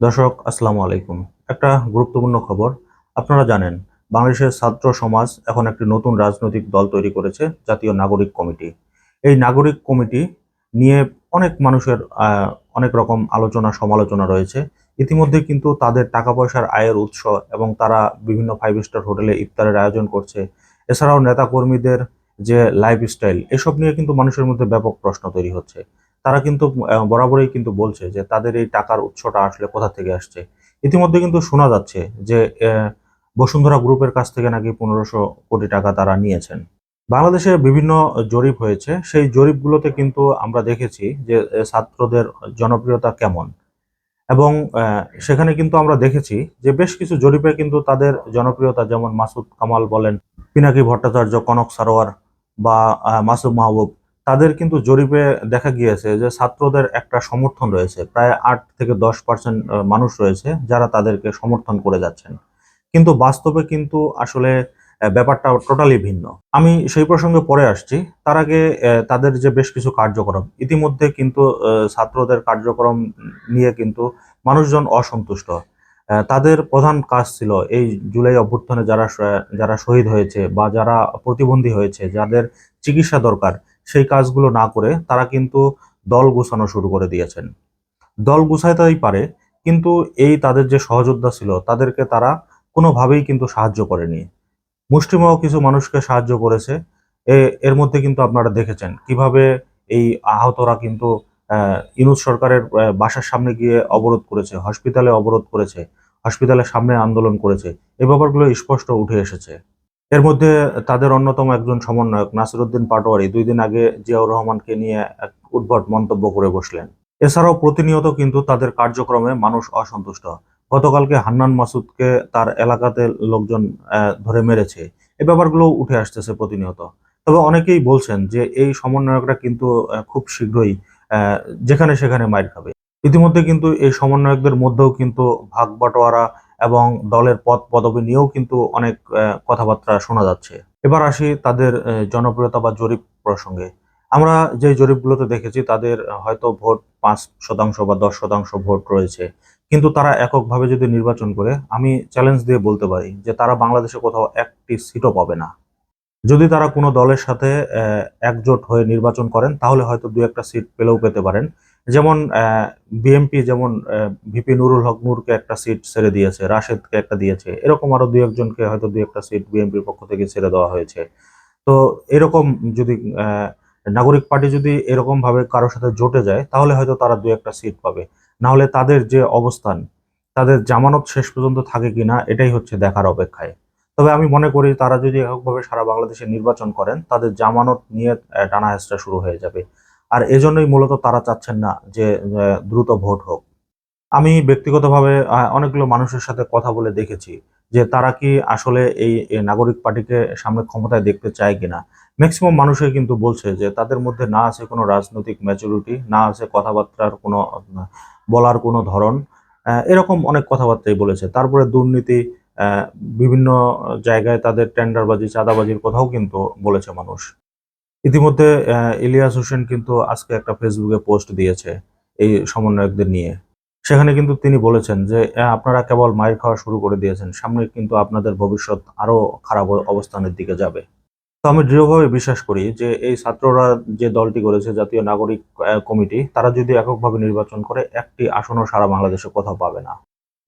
দর্শক, আসসালামু আলাইকুম। একটা গুরুত্বপূর্ণ খবর। আপনারা জানেন, বাংলাদেশের ছাত্র সমাজ এখন একটি নতুন রাজনৈতিক দল তৈরি করেছে, জাতীয় নাগরিক কমিটি। এই নাগরিক কমিটি নিয়ে অনেক মানুষের অনেক রকম আলোচনা, সমালোচনা রয়েছে। ইতিমধ্যে কিন্তু তাদের টাকা পয়সার আয়ের উৎস এবং তারা বিভিন্ন ফাইভ স্টার হোটেলে ইফতারের আয়োজন করছে। এছাড়াও নেতাকর্মীদের যে লাইফস্টাইল এসব নিয়ে কিন্তু মানুষের মধ্যে ব্যাপক প্রশ্ন তৈরি হচ্ছে। তারা কিন্তু বরাবরই কিন্তু বলছে যে তাদের এই টাকার উৎসটা আসলে কোথা থেকে আসছে। ইতিমধ্যে কিন্তু শোনা যাচ্ছে যে বসুন্ধরা গ্রুপের কাছ থেকে নাকি পনেরোশো কোটি টাকা তারা নিয়েছেন। বাংলাদেশে বিভিন্ন জরিপ হয়েছে, সেই জরিপগুলোতে কিন্তু আমরা দেখেছি যে ছাত্রদের জনপ্রিয়তা কেমন। এবং সেখানে কিন্তু আমরা দেখেছি যে বেশ কিছু জরিপে কিন্তু তাদের জনপ্রিয়তা যেমন মাসুদ কামাল বলেন, পিনাকি ভট্টাচার্য, কনক সারোয়ার বা মাসুদ মাহবুব তাদের কিন্তু জরিপে দেখা গিয়েছে যে ছাত্রদের একটা সমর্থন রয়েছে। প্রায় আট থেকে দশ পার্সেন্ট মানুষ রয়েছে যারা তাদেরকে সমর্থন করে যাচ্ছেন। কিন্তু বাস্তবে কিন্তু আসলে ব্যাপারটা টোটালি ভিন্ন। আমি সেই প্রসঙ্গে পরে আসছি। তার আগে তাদের যে বেশ কিছু কার্যক্রম, ইতিমধ্যে কিন্তু ছাত্রদের কার্যক্রম নিয়ে কিন্তু মানুষজন অসন্তুষ্ট। তাদের প্রধান কাজ ছিল এই জুলাই অভ্যুত্থানে যারা যারা শহীদ হয়েছে বা যারা প্রতিবন্ধী হয়েছে, যাদের চিকিৎসা দরকার সেই কাজগুলো না করে তারা কিন্তু দল গোছানো শুরু করে দিয়েছেন। দল গুছাইতেই পারে, কিন্তু এই তাদের যে সহযোদ্ধা ছিল, তাদেরকে তারা কোনোভাবেই কিন্তু সাহায্য করেনি। মুষ্টিমেয় কিছু মানুষকে সাহায্য করেছে। এ- এর মধ্যে কিন্তু আপনারা দেখেছেন কীভাবে এই আহতরা কিন্তু ইউনূস সরকারের বাসার সামনে গিয়ে অবরোধ করেছে, হসপিটালে অবরোধ করেছে, হসপিটালের সামনে আন্দোলন করেছে, এ ব্যাপারগুলো স্পষ্ট উঠে এসেছে। এর মধ্যে তাদের অন্যতম একজন সমন্বয়ক নাসিরুদ্দিন পাটোয়ারি দুই দিন আগে জিয়াউর রহমানকে নিয়ে এক উদ্ভট মন্তব্য করে বসলেন। এছাড়াও প্রতিনিয়ত কিন্তু তাদের কার্যক্রমে মানুষ অসন্তুষ্ট। গতকালকে হান্নান মাসুদকে তার এলাকাতে লোকজন ধরে মেরেছে। এই ব্যাপারগুলো উঠে আসতেছে প্রতিনিয়ত। তবে অনেকেই বলছেন যে এই সমন্বয়করা কিন্তু খুব শীঘ্রই যেখানে সেখানে মাইর খাবে। ইতিমধ্যে কিন্তু এই সমন্বয়কদের মধ্যেও কিন্তু ভাগ বাটোয়ারা এবং দলের পদ, পদবি নিয়েও কিন্তু অনেক কথাবার্তা শোনা যাচ্ছে। এবার আসি তাদের জনপ্রিয়তা বা জরিপ প্রসঙ্গে। আমরা যে জরিপগুলোতে দেখেছি, তাদের হয়তো ভোট পাঁচ শতাংশ বা দশ শতাংশ ভোট রয়েছে। কিন্তু তারা এককভাবে যদি নির্বাচন করে, আমি চ্যালেঞ্জ দিয়ে বলতে পারি যে তারা বাংলাদেশে কোথাও একটি সিটও পাবে না। যদি তারা কোনো দলের সাথে একজোট হয়ে নির্বাচন করেন, তাহলে হয়তো দু একটা সিট পেলেও পেতে পারেন। যেমন বিএমপি যেমন ভিপি নুরুল হক নূরকে একটা সিট ছেড়ে দিয়েছে, রাশেদকে একটা দিয়েছে, এরকম আরও দুই একজনকে হয়তো দুই একটা সিট বিএনপির পক্ষ থেকে ছেড়ে দেওয়া হয়েছে। তো এরকম যদি নাগরিক পার্টি যদি এরকম ভাবে কারোর সাথে জোটে যায়, তাহলে হয়তো তারা দুই একটা সিট পাবে। না হলে তাদের যে অবস্থান, তাদের জামানত শেষ পর্যন্ত থাকে কিনা, এটাই হচ্ছে দেখার অপেক্ষায়। তবে আমি মনে করি তারা যদি এককভাবে সারা বাংলাদেশে নির্বাচন করেন, তাদের জামানত নিয়ে টানা হেঁচড়া শুরু হয়ে যাবে। আর এজন্যই মূলত তারা চাচ্ছেন না যে দ্রুত ভোট হোক। আমি ব্যক্তিগতভাবে অনেকগুলো মানুষের সাথে কথা বলে দেখেছি যে তারা কি আসলে এই নাগরিক পার্টিকে সামনে ক্ষমতায় দেখতে চায় কিনা। ম্যাক্সিমাম মানুষই কিন্তু বলছে যে তাদের মধ্যে না আছে কোনো রাজনৈতিক ম্যাচুরিটি না আছে কথাবার্তার কোনো বলার কোনো ধরন। এরকম অনেক কথাবার্তাই বলেছে। তারপরে দুর্নীতি বিভিন্ন জায়গায় তাদের টেন্ডারবাজি চাঁদাবাজির কথাও কিন্তু বলেছে মানুষ। ইতিমধ্যে ইলিয়াস হোসেন কিন্তু আজকে একটা ফেসবুকে পোস্ট দিয়েছে এই সমন্বয়কদের নিয়ে। সেখানে কিন্তু তিনি বলেছেন যে আপনারা কেবল মায়ের খাওয়া শুরু করে দিয়েছেন, সামনে কিন্তু আপনাদের ভবিষ্যৎ আরও খারাপ অবস্থানের দিকে যাবে। তো আমি দৃঢ়ভাবে বিশ্বাস করি যে, এই ছাত্ররা যে দলটি করেছে জাতীয় নাগরিক কমিটি, তারা যদি এককভাবে নির্বাচন করে, একটি আসনও সারা বাংলাদেশে কোথাও পাবে না।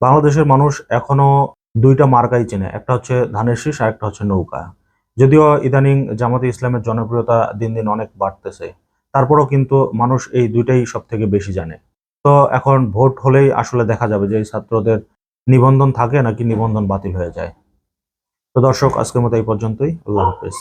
বাংলাদেশের মানুষ এখনও দুইটা মার্কাই চেনে, একটা হচ্ছে ধানের শীষ আর একটা হচ্ছে নৌকা। যদিও ইদানিং জামাতে ইসলামের জনপ্রিয়তা দিন দিন অনেক বাড়তেছে, তারপরও কিন্তু মানুষ এই দুইটাই সব থেকে বেশি জানে। তো এখন ভোট হলেই আসলে দেখা যাবে যে এই ছাত্রদের নিবন্ধন থাকে নাকি নিবন্ধন বাতিল হয়ে যায়। তো দর্শক, আজকের মতো এই পর্যন্তই। আল্লাহ হাফেজ।